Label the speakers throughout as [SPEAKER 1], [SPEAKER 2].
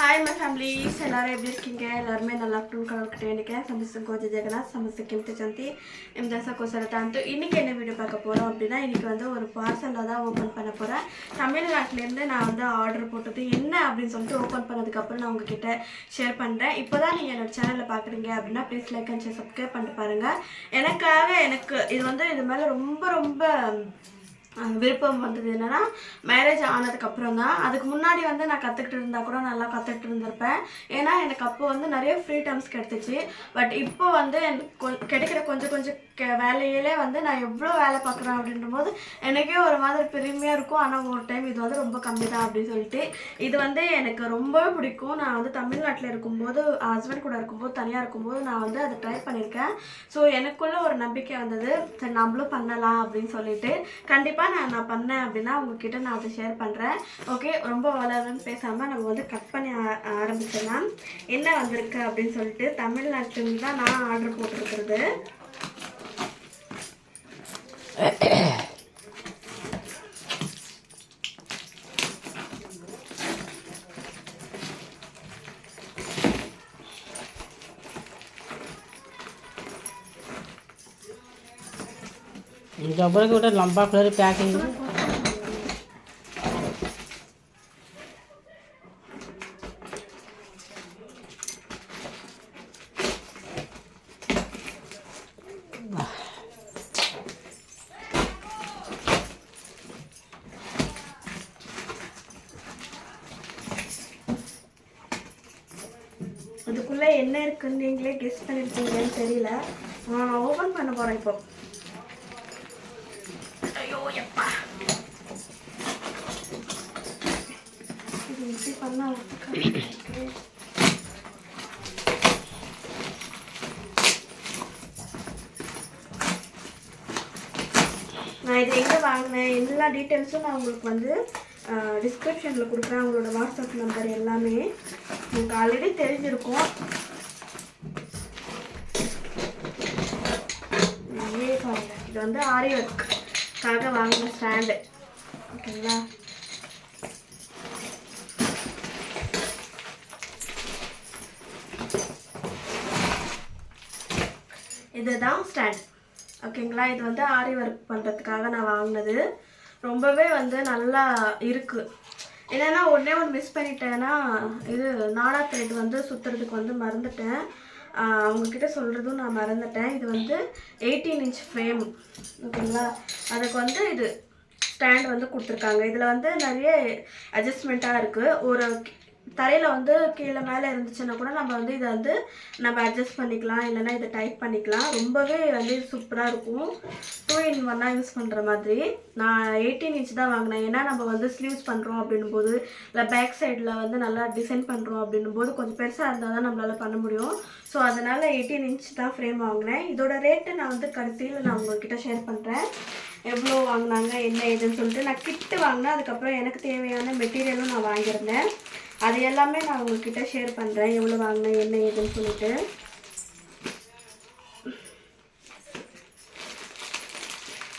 [SPEAKER 1] Hi my families எல்லோரும் எப்படி இருக்கீங்க எல்லாருமே நல்லா இருக்கணும்னு கடவுள்கிட்ட நினைக்கிறேன் சமஸ்தம் கோஜ ஜெகநாத் சமஸ்த கிம்தி சந்தி எம்தாசா கோசரதான்ட்டு இன்றைக்கி என்ன வீடியோ பார்க்க போகிறோம் அப்படின்னா இன்றைக்கி வந்து ஒரு பார்சலில் தான் ஓப்பன் பண்ண போகிறேன் தமிழ்நாட்டிலேருந்து நான் வந்து ஆர்டர் போட்டது என்ன அப்படின்னு சொல்லிட்டு ஓப்பன் பண்ணதுக்கப்புறம் நான் உங்ககிட்ட ஷேர் பண்ணுறேன் இப்போ தான் நீங்கள் என்னோடய சேனலில் பார்க்குறீங்க அப்படின்னா ப்ளீஸ் லைக் அண்ட் சப்ஸ்கிரைப் பண்ணிட்டு பாருங்கள் எனக்காக எனக்கு இது வந்து இது மேலே ரொம்ப ரொம்ப விருப்பம் வந்தது என்னன்னா மேரேஜ் ஆனதுக்கு அப்புறம் தான். அதுக்கு முன்னாடி வந்து நான் கற்றுக்கிட்டு இருந்தா கூட நல்லா கற்றுக்கிட்டு இருந்திருப்பேன். ஏன்னா எனக்கு அப்போ வந்து நிறைய ஃப்ரீ டைம்ஸ் கிடைச்சிச்சு. பட் இப்போ வந்து எனக்கு கொ- கிடைக்கிற கொஞ்சம் கொஞ்சம் கெ- வேலையிலே வந்து நான் எவ்வளோ வேலை பார்க்குறேன் அப்படின்ற போது எனக்கே ஒரு மாதிரி பெருமையாக இருக்கும். ஆனால் ஒரு டைம் இது வந்து ரொம்ப கம்மி தான் அப்படின்னு சொல்லிட்டு. இது வந்து எனக்கு ரொம்பவே பிடிக்கும். நான் வந்து தமிழ்நாட்டில் இருக்கும்போது ஹஸ்பண்ட் கூட இருக்கும்போது தனியாக இருக்கும்போது நான் வந்து அதை ட்ரை பண்ணியிருக்கேன். ஸோ எனக்குள்ள ஒரு நம்பிக்கை வந்தது. சரி நம்மளும் பண்ணலாம் அப்படின்னு சொல்லிட்டு. கண்டிப்பாக நான் நான் பண்ணேன் அப்படின்னா உங்ககிட்ட நான் அதை ஷேர் பண்ணுறேன் ஓகே ரொம்ப வளருன்னு பேசாமல் நம்ம வந்து கட் பண்ணி ஆ- ஆரம்பிச்சிடலாம் என்ன வந்திருக்கு அப்படின்னு சொல்லிட்டு தமிழ்நாட்டில் தான் நான் ஆர்டர் போட்டிருக்கிறது.
[SPEAKER 2] ଜବରକି ଗୋଟେ ଲମ୍ବା ଫୁଲରେ ପ୍ୟାକ୍ ହେଇଛି
[SPEAKER 1] அதுக்குள்ளே என்ன இருக்குன்னு நீங்களே கெஸ் பண்ணியிருக்கீங்கன்னு தெரியல நான் ஓப்பன் பண்ண போகிறேன் இப்போ ஐயோ இது எப்படி பண்ணா நான் இது எங்கே வாங்கினேன்? எல்லா டீட்டெயில்ஸும் நான் உங்களுக்கு வந்து டிஸ்கிரிப்ஷனில் கொடுக்குறேன். அவங்களோட வாட்ஸ்அப் நம்பர் எல்லாமே. உங்களுக்கு ஆல்ரெடி தெரிஞ்சிருக்கும். இதே பாருங்க இது வந்து ஆரி ஒர்க் ஒர்க்காக வாங்கின ஸ்டாண்டு. ஓகேங்களா இதுதான் ஸ்டாண்ட். ஓகேங்களா? இது வந்து ஆரி ஒர்க் பண்ணுறதுக்காக நான் வாங்கினது. ரொம்பவே வந்து நல்லா இருக்குது என்னென்னா ஒன்றே ஒன்று மிஸ் பண்ணிட்டேன்னா இது நாடா த்ரெட் வந்து சுற்றுறதுக்கு வந்து மறந்துட்டேன். அவங்கக்கிட்ட சொல்கிறதும் நான் மறந்துட்டேன். இது வந்து எயிட்டீன் இன்ச் ஃப்ரேம் ஓகேங்களா? அதுக்கு வந்து இது ஸ்டாண்ட் வந்து கொடுத்துருக்காங்க. இதில் வந்து நிறைய அட்ஜஸ்ட்மெண்ட்டாக இருக்குது ஒரு தரையில் வந்து கீழே மேலே இருந்துச்சுன்னா கூட நம்ம வந்து இதை வந்து நம்ம அட்ஜஸ்ட் பண்ணிக்கலாம். இல்லைன்னா இதை டைப் பண்ணிக்கலாம். ரொம்பவே வந்து சூப்பராக இருக்கும். டூ இன் ஒன்னாக யூஸ் பண்ணுற மாதிரி. நான் எயிட்டீன் இன்ச் தான் வாங்கினேன். ஏன்னா நம்ம வந்து ஸ்லீவ்ஸ் பண்ணுறோம் அப்படின்னும் போது இல்லை பேக் சைடில் வந்து நல்லா டிசைன் பண்ணுறோம் அப்படின்னும் போது கொஞ்சம் பெருசாக இருந்தால் தான் நம்மளால் பண்ண முடியும். ஸோ அதனால் எயிட்டீன் இன்ச் தான் ஃப்ரேம் வாங்கினேன். இதோட ரேட்டு நான் வந்து கடைசியில் நான் உங்கள்கிட்ட ஷேர் பண்ணுறேன் எவ்வளோ வாங்கினாங்க என்ன ஏதுன்னு சொல்லிட்டு நான் கிட்டு வாங்கினேன். அதுக்கப்புறம் எனக்கு தேவையான மெட்டீரியலும் நான் வாங்கியிருந்தேன். அது எல்லாமே நான் உங்ககிட்ட ஷேர் பண்ணுறேன் எவ்வளோ வாங்கினேன் என்ன ஏதுன்னு சொல்லிட்டு.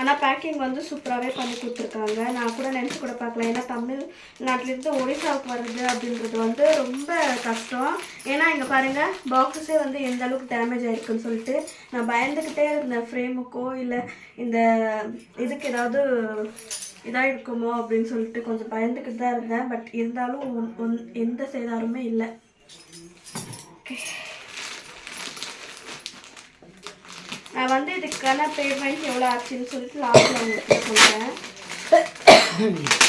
[SPEAKER 1] ஆனால் பேக்கிங் வந்து சூப்பராகவே பண்ணி கொடுத்துருக்காங்க. நான் கூட நினச்சி கூட பார்க்கல. ஏன்னா தமிழ்நாட்டிலேருந்து ஒடிசாவுக்கு வருது அப்படின்றது வந்து ரொம்ப கஷ்டம். ஏன்னா இங்கே பாருங்கள் பாக்ஸஸே வந்து எந்த அளவுக்கு டேமேஜ் ஆகிருக்குன்னு சொல்லிட்டு நான் பயந்துக்கிட்டே இருந்தேன். ஃப்ரேமுக்கோ இல்லை இந்த இதுக்கு ஏதாவது இதாக இருக்குமோ அப்படின்னு சொல்லிட்டு கொஞ்சம் பயந்துக்கிட்டு தான் இருந்தேன். பட் இருந்தாலும் ஒன்- ஒன்- எந்த சேதாரமே இல்லை. நான் வந்து இதுக்கான பேமெண்ட் எவ்வளோ ஆச்சுன்னு சொல்லிட்டு லாஸ்ட்டில் உங்களுக்கு சொல்கிறேன்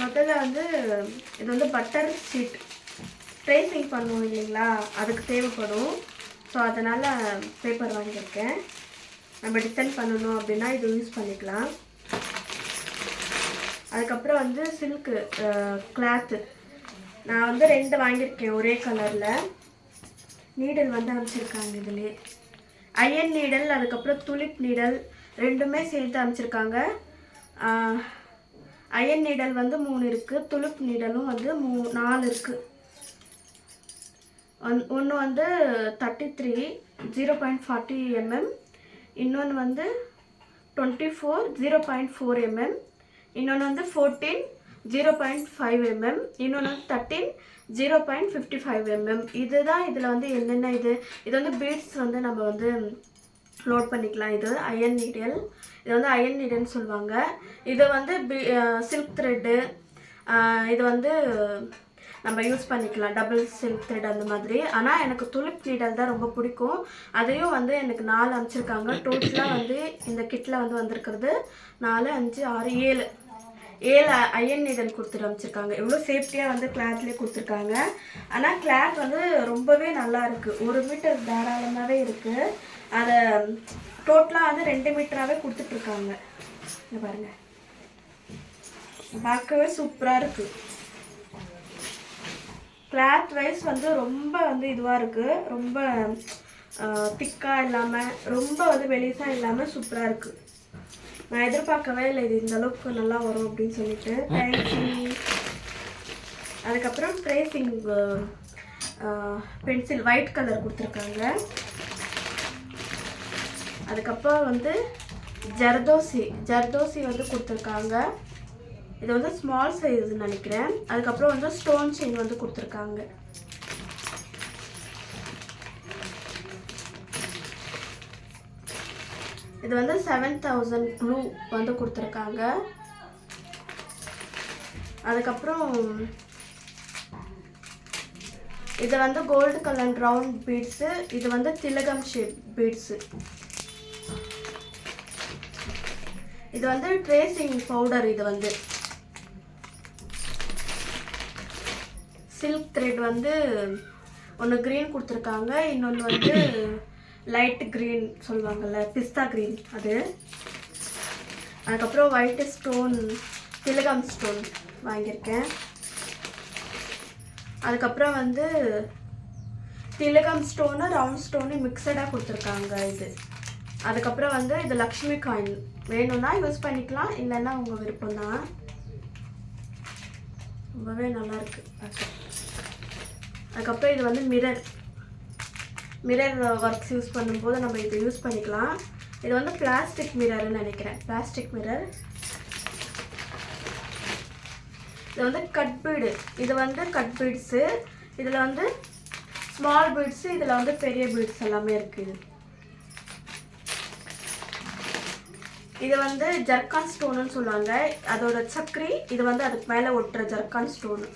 [SPEAKER 1] முதல்ல வந்து இது வந்து பட்டர் ஷீட் ட்ரேசிங் பண்ணுவோம் இல்லைங்களா? அதுக்கு தேவைப்படும். ஸோ அதனால் பேப்பர் வாங்கியிருக்கேன். நம்ம டிசைன் பண்ணணும் அப்படின்னா இது யூஸ் பண்ணிக்கலாம். அதுக்கப்புறம் வந்து சில்க்கு கிளாத்து நான் வந்து ரெண்டு வாங்கியிருக்கேன் ஒரே கலரில் நீடல் வந்து அமைச்சிருக்காங்க இதுலேயே அயன் நீடல் அதுக்கப்புறம் துளிப் நீடல் ரெண்டுமே சேர்த்து அமைச்சிருக்காங்க அயன் நீடல் வந்து மூணு இருக்குது துளுப் நீடலும் வந்து மூ நாலு இருக்குது ஒன்று வந்து thirty three zero point forty mm இன்னொன்று வந்து twenty four zero point four mm இன்னொன்று வந்து fourteen zero point five MM இன்னொன்று வந்து thirteen zero point fifty five mm இதுதான் இதில் வந்து என்னென்ன இது? இது வந்து பீட்ஸ் வந்து நம்ம வந்து லோட் பண்ணிக்கலாம். இது அயன் நீடியல் இது வந்து அயன் நீடியல்னு சொல்லுவாங்க. இது வந்து சில்க் த்ரெட்டு இது வந்து நம்ம யூஸ் பண்ணிக்கலாம். டபுள் சில்க் த்ரெட் அந்த மாதிரி. ஆனால் எனக்கு துளிப் நீடல் தான் ரொம்ப பிடிக்கும். அதையும் வந்து எனக்கு நாலு அமைச்சிருக்காங்க டோட்டலாக வந்து இந்த கிட்டில் வந்து வந்திருக்கிறது நாலு அஞ்சு ஆறு ஏழு. ஏழு அயன் நீடல் கொடுத்துட்டு அமைச்சிருக்காங்க எவ்வளோ சேஃப்டியாக வந்து கிளாத்லேயே கொடுத்துருக்காங்க. ஆனால் கிளாத் வந்து ரொம்பவே நல்லா இருக்குது ஒரு மீட்டர் தாராளமாகவே இருக்குது அதை டோட்டலாக வந்து ரெண்டு மீட்டராகவே கொடுத்துட்ருக்காங்க. இங்கே பாருங்கள் பார்க்கவே சூப்பராக இருக்குது கிளாத் வைஸ் வந்து ரொம்ப வந்து இதுவாக இருக்குது ரொம்ப திக்காக இல்லாமல் ரொம்ப வந்து வெளிசாக இல்லாமல் சூப்பராக இருக்குது நான் எதிர்பார்க்கவே இல்லை இது இந்த அளவுக்கு நல்லா வரும் அப்படின்னு சொல்லிட்டு. ட்ரேசிங் அதுக்கப்புறம் ட்ரேசிங் பென்சில் ஒயிட் கலர் கொடுத்துருக்காங்க. அதுக்கப்புறம் வந்து ஜர்தோசி ஜர்தோசி வந்து கொடுத்துருக்காங்க. இது வந்து ஸ்மால் சைஸ் நினைக்கிறேன். அதுக்கப்புறம் வந்து ஸ்டோன் செயின் வந்து கொடுத்துருக்காங்க. இது வந்து செவன் தௌசண்ட் ப்ளூ வந்து கொடுத்துருக்காங்க. அதுக்கப்புறம் இது வந்து கோல்டு கலர் ரவுண்ட் பீட்ஸு இது வந்து திலகம் ஷேப் பீட்ஸு இது வந்து ட்ரேசிங் பவுடர் இது வந்து. சில்க் த்ரெட் வந்து ஒன்று க்ரீன் கொடுத்துருக்காங்க இன்னொன்று வந்து லைட் க்ரீன் சொல்லுவாங்கள்ல பிஸ்தா க்ரீன் அது. அதுக்கப்புறம் ஒயிட் ஸ்டோன் திலகம் ஸ்டோன் வாங்கியிருக்கேன். அதுக்கப்புறம் வந்து திலகம் ஸ்டோனு ரவுண்ட் ஸ்டோனு மிக்சடாக கொடுத்துருக்காங்க இது. அதுக்கப்புறம் வந்து இது லக்ஷ்மி காயின் வேணும்னா யூஸ் பண்ணிக்கலாம் இல்லைன்னா உங்கள் விருப்பம் தான் ரொம்பவே நல்லாயிருக்கு அதுக்கப்புறம் இது வந்து மிரர் மிரர் ஒர்க்ஸ் யூஸ் பண்ணும்போது நம்ம இதை யூஸ் பண்ணிக்கலாம். இது வந்து பிளாஸ்டிக் மிரர்னு நினைக்கிறேன். பிளாஸ்டிக் மிரர் இது வந்து கட் பீடு இது வந்து கட் பீட்ஸு இதில் வந்து ஸ்மால் பீட்ஸு இதில் வந்து பெரிய பீட்ஸ் எல்லாமே இருக்குது இது வந்து ஜர்கான் ஸ்டோனுன்னு சொல்லுவாங்க. அதோட சக்கரி இது வந்து அதுக்கு மேலே ஒட்டுற ஜர்கான் ஸ்டோனு.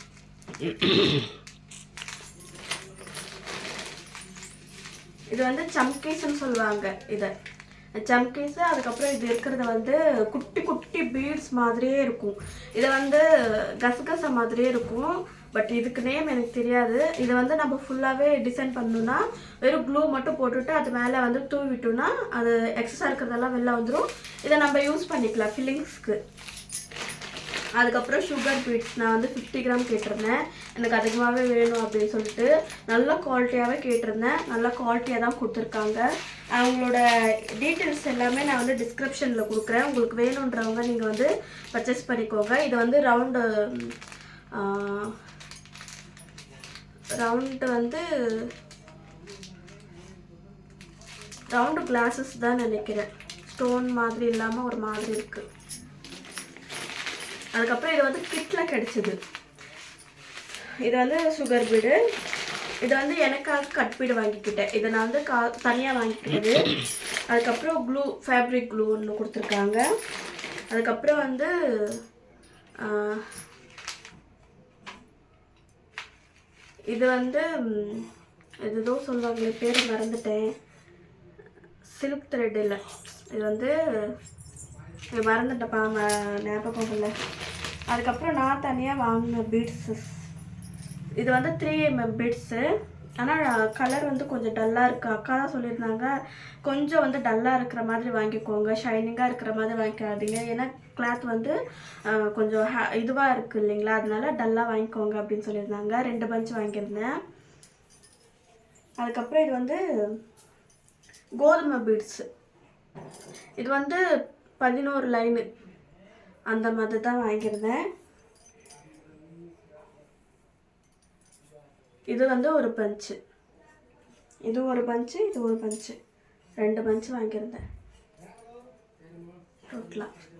[SPEAKER 1] இது வந்து சம்கீஸ்ன்னு சொல்லுவாங்க இதை. சம்கீஸ் அதுக்கப்புறம் இது இருக்கிறது வந்து குட்டி குட்டி பீட்ஸ் மாதிரியே இருக்கும். இது வந்து கசகச மாதிரியே இருக்கும். பட் இதுக்கு நேம் எனக்கு தெரியாது. இதை வந்து நம்ம ஃபுல்லாகவே டிசைன் பண்ணணும்னா வெறும் க்ளூ மட்டும் போட்டுவிட்டு அது மேலே வந்து தூவிட்டோம்னா அது எக்ஸஸாக இருக்கிறதெல்லாம் வெளில வந்துடும் இதை நம்ம யூஸ் பண்ணிக்கலாம் ஃபில்லிங்ஸ்க்கு அதுக்கப்புறம் சுகர் பீட்ஸ் நான் வந்து ஃபிஃப்டி கிராம் கேட்டிருந்தேன். எனக்கு அதிகமாகவே வேணும் அப்படின்னு சொல்லிட்டு நல்ல குவாலிட்டியாகவே கேட்டிருந்தேன். நல்ல குவாலிட்டியாக தான் கொடுத்துருக்காங்க. அவங்களோட டீட்டெயில்ஸ் எல்லாமே நான் வந்து டிஸ்கிரிப்ஷனில் கொடுக்குறேன். உங்களுக்கு வேணுன்றவங்க நீங்கள் வந்து பர்ச்சேஸ் பண்ணிக்கோங்க. இது வந்து ரவுண்டு ரவுண்டு வந்து ரவுண்டு கிளாஸஸ் தான் நினைக்கிறேன். ஸ்டோன் மாதிரி இல்லாமல் ஒரு மாதிரி இருக்குது அதுக்கப்புறம் இது வந்து கிட்டில் கிடச்சிது. இது வந்து சுகர் பீடு இது வந்து எனக்காக கட் பீடு வாங்கிக்கிட்டேன். இதை நான் வந்து கா தனியாக வாங்கிக்கிட்டது. அதுக்கப்புறம் க்ளூ ஃபேப்ரிக் க்ளூ ஒன்று கொடுத்துருக்காங்க. அதுக்கப்புறம் வந்து இது வந்து ம், இது ஏதோ சொல்லுவாங்களே பேர் மறந்துட்டேன். சில்க் த்ரெட் இல்லை. இது வந்து இது மறந்துட்டப்பா ஞாபகம் இல்லை அதுக்கப்புறம் நான் தனியாக வாங்கின பீட்ஸு இது வந்து த்ரீ எம்எம் பீட்ஸு ஆனால் கலர் வந்து கொஞ்சம் டல்லாக இருக்குது அக்கா தான் சொல்லியிருந்தாங்க கொஞ்சம் வந்து டல்லாக இருக்கிற மாதிரி வாங்கிக்கோங்க. ஷைனிங்காக இருக்கிற மாதிரி வாங்கிக்காதீங்க. ஏன்னா கிளாத் வந்து கொஞ்சம் ஹே இதுவாக இருக்குது இல்லைங்களா? அதனால டல்லாக வாங்கிக்கோங்க அப்படின்னு சொல்லியிருந்தாங்க. ரெண்டு பஞ்ச் வாங்கியிருந்தேன். அதுக்கப்புறம் இது வந்து கோதுமை பீட்ஸு இது வந்து பதினோரு லைனு அந்த மாதிரி தான் வாங்கியிருந்தேன். இது வந்து ஒரு பஞ்சு இது ஒரு பஞ்சு இது ஒரு பஞ்சு ரெண்டு பஞ்சு வாங்கியிருந்தேன். டோட்டலாக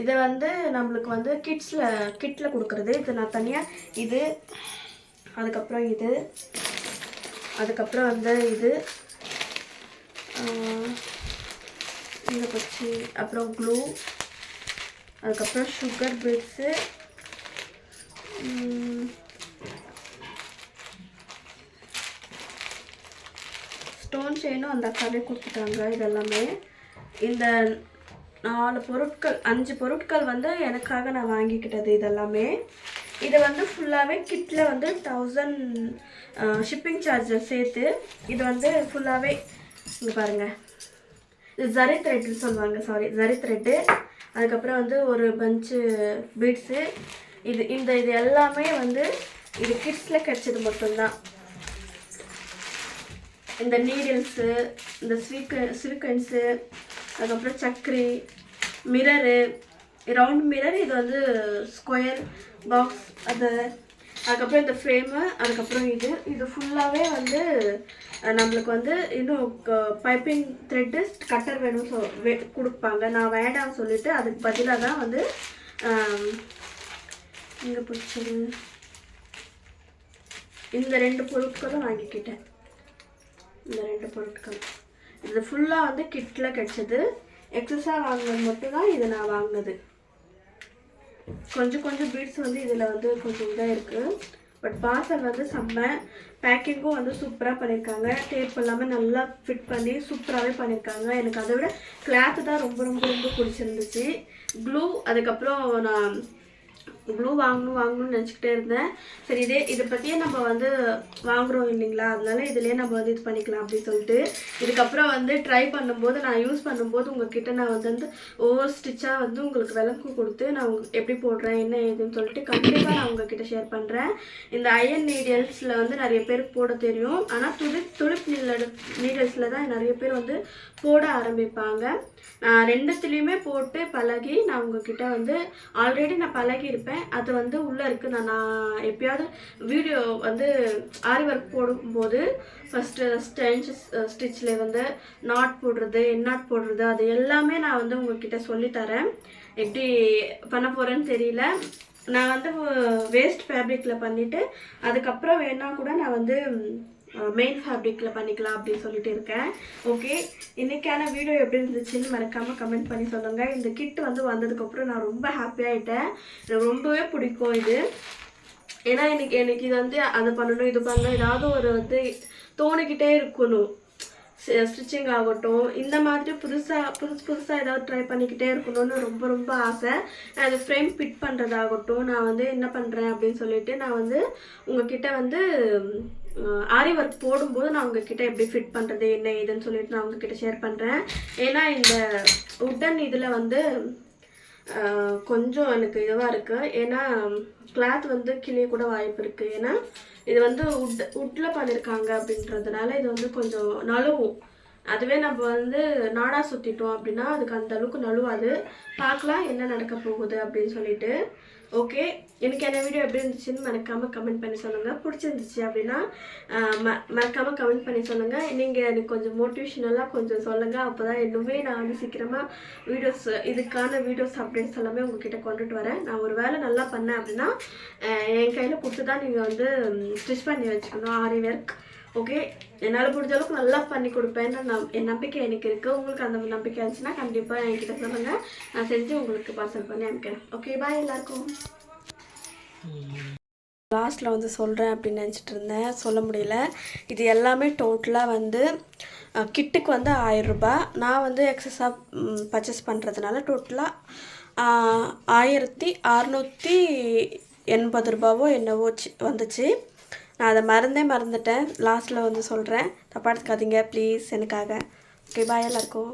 [SPEAKER 1] இது வந்து நம்மளுக்கு வந்து கிட்ஸில் கிட்டில் கொடுக்குறது. இது நான் தனியாக இது அதுக்கப்புறம் இது அதுக்கப்புறம் வந்து இது இதை இந்த பச்சி அப்புறம் க்ளூ அதுக்கப்புறம் சுகர் பிட்ஸு ஸ்டோன் செயினும் அந்த அக்காவே கொடுத்துட்டாங்க இதெல்லாமே. இந்த நாலு பொருட்கள் அஞ்சு பொருட்கள் வந்து எனக்காக நான் வாங்கிக்கிட்டது இதெல்லாமே. இது வந்து ஃபுல்லாகவே கிட்டில் வந்து தௌசண்ட் ஷிப்பிங் சார்ஜர் சேர்த்து இது வந்து ஃபுல்லாகவே இங்கே பாருங்கள் ஜரி த்ரெட்னு சொல்லுவாங்க சாரி ஜரி த்ரெட்டு அதுக்கப்புறம் வந்து ஒரு பஞ்சு பீட்ஸு இது இந்த இது எல்லாமே வந்து இது கிட்ஸில் கிடச்சது மட்டும்தான். இந்த நீடில்ஸு இந்த ஸ்வீக்க ஸ்வீக்கன்ஸு அதுக்கப்புறம் சக்கரி மிரரு ரவுண்ட் மிரர் இது வந்து ஸ்கொயர் பாக்ஸ் அது. அதுக்கப்புறம் இந்த ஃப்ரேமு அதுக்கப்புறம் இது. இது ஃபுல்லாகவே வந்து நம்மளுக்கு வந்து இன்னும் பைப்பிங் த்ரெட்டு கட்டர் வேணும் சொ வே கொடுப்பாங்க. நான் வேண்டாம்னு சொல்லிவிட்டு அதுக்கு பதிலாக தான் வந்து இங்கே பிடிச்சது? இந்த ரெண்டு பொருட்களும் வாங்கிக்கிட்டேன். இந்த ரெண்டு பொருட்கள் இது ஃபுல்லாக வந்து கிட்டில் கிடச்சது. எக்ஸஸாக வாங்கினது மட்டும்தான் இது நான் வாங்கினது. கொஞ்சம் கொஞ்சம் பீட்ஸ் வந்து இதில் வந்து கொஞ்சம் இதாக இருக்குது பட் பார்சல் வந்து செம்ம பேக்கிங்கும் வந்து சூப்பராக பண்ணியிருக்காங்க டேப் எல்லாமே நல்லா ஃபிட் பண்ணி சூப்பராகவே பண்ணியிருக்காங்க எனக்கு அதை விட கிளாத்து தான் ரொம்ப ரொம்ப ரொம்ப பிடிச்சிருந்துச்சு. க்ளூ அதுக்கப்புறம் நான் ப்ளூ வாங்கணும் வாங்கணும்னு நினச்சிக்கிட்டே இருந்தேன். சரி இதே இதை பற்றியே நம்ம வந்து வாங்குகிறோம் இல்லைங்களா? அதனால இதுலேயே நம்ம வந்து இது பண்ணிக்கலாம் அப்படின்னு சொல்லிட்டு இதுக்கப்புறம் வந்து ட்ரை பண்ணும்போது நான் யூஸ் பண்ணும்போது உங்ககிட்ட நான் வந்து வந்து ஒவ்வொரு ஸ்டிச்சாக வந்து உங்களுக்கு விளக்கு கொடுத்து நான் உங்களுக்கு எப்படி போடுறேன் என்ன ஏதுன்னு சொல்லிட்டு கண்டிப்பாக நான் உங்ககிட்ட ஷேர் பண்ணுறேன் இந்த அயன் நீடியல்ஸில் வந்து நிறைய பேருக்கு போட தெரியும். ஆனால் துளி துளிப் துளிப் நீடல்ஸில் தான் நிறைய பேர் வந்து போட ஆரம்பிப்பாங்க. நான் ரெண்டுத்துலேயுமே போட்டு பழகி நான் உங்ககிட்ட வந்து ஆல்ரெடி நான் பழகி இருப்பேன். அது வந்து உள்ளே இருக்குது நான் நான் எப்பயாவது வீடியோ வந்து ஆரி ஒர்க் போடும்போது ஃபஸ்ட்டு ஸ்டென்ச் ஸ்டிச்சில் வந்து நாட் போடுறது எந்நாட் போடுறது அது எல்லாமே நான் வந்து உங்ககிட்ட சொல்லித்தரேன் எப்படி பண்ண போகிறேன்னு தெரியல. நான் வந்து வேஸ்ட் ஃபேப்ரிக்கில் பண்ணிவிட்டு அதுக்கப்புறம் வேணால் கூட நான் வந்து மெயின் ஃபேப்ரிக்கில் பண்ணிக்கலாம் அப்படின்னு சொல்லிட்டு இருக்கேன். ஓகே இன்றைக்கான வீடியோ எப்படி இருந்துச்சுன்னு மறக்காமல் கமெண்ட் பண்ணி சொல்லுங்கள் இந்த கிட் வந்து வந்ததுக்கப்புறம் நான் ரொம்ப ஹாப்பியாகிட்டேன் எனக்கு ரொம்பவே பிடிக்கும் இது. ஏன்னா எனக்கு எனக்கு இது வந்து அதை பண்ணணும் இது பண்ணணும் ஏதாவது ஒரு வந்து தோணிக்கிட்டே இருக்கணும். ஸ்டிச்சிங் ஆகட்டும். இந்த மாதிரி புதுசாக புதுசு புதுசாக ஏதாவது ட்ரை பண்ணிக்கிட்டே இருக்கணும்னு ரொம்ப ரொம்ப ஆசை. அது ஃப்ரேம் ஃபிட் பண்ணுறதாகட்டும் நான் வந்து என்ன பண்ணுறேன் அப்படின்னு சொல்லிட்டு நான் வந்து உங்ககிட்ட வந்து ஆரி ஒர்க் போடும்போது நான் உங்ககிட்ட எப்படி ஃபிட் பண்ணுறது என்ன ஏதுன்னு சொல்லிட்டு நான் உங்ககிட்ட ஷேர் பண்ணுறேன் ஏன்னா இந்த உட்டன் இதில் வந்து கொஞ்சம் எனக்கு இதுவாக இருக்குது ஏன்னா கிளாத் வந்து கிளிய கூட வாய்ப்பு இருக்குது ஏன்னா இது வந்து உட் உட்டில் பண்ணியிருக்காங்க அப்படின்றதுனால இது வந்து கொஞ்சம் நழுவும். அதுவே நம்ம வந்து நாடா சுற்றிட்டோம் அப்படின்னா அதுக்கு அந்த அளவுக்கு நழுவாது. பார்க்கலாம் என்ன நடக்க போகுது அப்படின்னு சொல்லிட்டு. ஓகே எனக்கு என்ன வீடியோ எப்படி இருந்துச்சுன்னு மறக்காமல் கமெண்ட் பண்ணி சொல்லுங்கள் பிடிச்சிருந்துச்சு அப்படின்னா ம மறக்காமல் கமெண்ட் பண்ணி சொல்லுங்கள் நீங்கள் எனக்கு கொஞ்சம் மோட்டிவேஷனெல்லாம் கொஞ்சம் சொல்லுங்கள் அப்போ தான் இன்னுமே நான் வந்து சீக்கிரமாக வீடியோஸ் இதுக்கான வீடியோஸ் அப்டேட்ஸ் எல்லாமே உங்ககிட்ட கொண்டுட்டு வரேன். நான் ஒரு வேலை நல்லா பண்ணேன் அப்படின்னா என் கையில் கொடுத்து தான் நீங்கள் வந்து ஸ்டிச் பண்ணி வச்சுக்கணும். ஆரி ஒர்க் ஓகே என்னால் முடிஞ்ச அளவுக்கு நல்லா பண்ணி கொடுப்பேன்னு நம் என் நம்பிக்கை எனக்கு இருக்குது உங்களுக்கு அந்த நம்பிக்கை இருந்துச்சுன்னா கண்டிப்பாக என்கிட்ட சொல்லுங்கள் நான் செஞ்சு உங்களுக்கு பார்சல் பண்ணி அனுப்பிக்கிறேன். ஓகே பாய் எல்லாருக்கும். லாஸ்ட்டில் வந்து சொல்கிறேன் அப்படின்னு நினச்சிட்டு இருந்தேன். சொல்ல முடியல. இது எல்லாமே டோட்டலாக வந்து கிட்டுக்கு வந்து ஆயிரரூபா நான் வந்து எக்ஸஸாக பர்ச்சேஸ் பண்ணுறதுனால டோட்டலாக ஆயிரத்தி அறநூற்றி எண்பது ரூபாவோ என்னவோ சி- வந்துச்சு. நான் அதை மறந்தே மறந்துட்டேன். லாஸ்ட்டில் வந்து சொல்கிறேன் தப்பாக எடுத்துக்காதீங்க ப்ளீஸ் எனக்காக. ஓகே பாய் எல்லாருக்கும்.